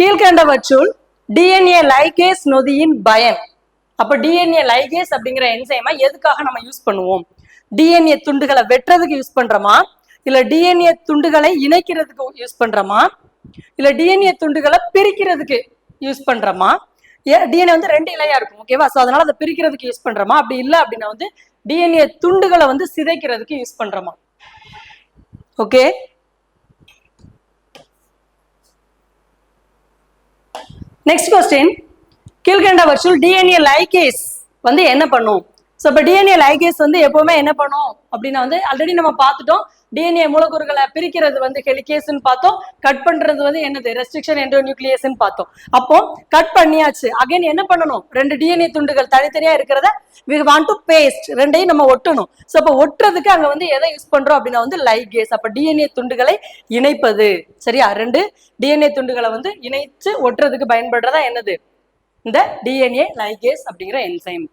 கீழ்கண்டவற்றுள் DNA ligase நொதியின் பயன். அப்ப டிஎன்ஏ லைகேஸ் அப்படிங்கிற என்சைமை எதுக்காக நம்ம யூஸ் பண்ணுவோம்? டிஎன்ஏ துண்டுகளை வெட்டுறதுக்கு யூஸ் பண்றோமா? இல்ல டிஎன்ஏ துண்டுகளை இணைக்கிறதுக்கு யூஸ் பண்றோமா? இல்ல டிஎன்ஏ துண்டுகளை பிரிக்கிறதுக்கு யூஸ் பண்றோமா? டிஎன்ஏ வந்து ரெண்டு இலையா இருக்கும் ஓகேவா ஸோ அதனால அதை பிரிக்கிறதுக்கு யூஸ் பண்றோமா? அப்படி இல்லை அப்படின்னா வந்து டிஎன்ஏ துண்டுகளை வந்து சிதைக்கிறதுக்கு யூஸ் பண்றோமா? ஓகே நெக்ஸ்ட் கொஸ்டின் கீழ்கண்டவற்றுள் டிஎன்ஏ லைகேஸ் வந்து என்ன பண்ணும்? ஸோ இப்போ டிஎன்ஏ லைகேஸ் வந்து எப்பவுமே என்ன பண்ணும்? அப்படின்னா வந்து ஆல்ரெடி நம்ம பார்த்துட்டோம். டிஎன்ஏ மூலக்கூறுகளை பிரிக்கிறது வந்து ஹெலிகேஸ்ன்னு பார்த்தோம். கட் பண்றது வந்து என்னது? ரெஸ்ட்ரிக்ஷன் என்டோ நியூக்ளியஸ்ன்னு பார்த்தோம். அப்போ கட் பண்ணியாச்சு. அகைன் என்ன பண்ணணும்? ரெண்டு டிஎன்ஏ துண்டுகள் தனித்தனியா இருக்கிறத வி வாண்ட் டு பேஸ்ட் ரெண்டையும் நம்ம ஒட்டணும். ஸோ அப்போ ஒட்டுறதுக்கு அங்கே வந்து எதை யூஸ் பண்றோம் அப்படின்னா வந்து லைகேஸ் அப்போ டிஎன்ஏ துண்டுகளை இணைப்பது. சரியா? ரெண்டு டிஎன்ஏ துண்டுகளை வந்து இணைச்சு ஒட்டுறதுக்கு பயன்படுறதா என்னது? இந்த டிஎன்ஏ லைகேஸ் அப்படிங்கிற என்சைம்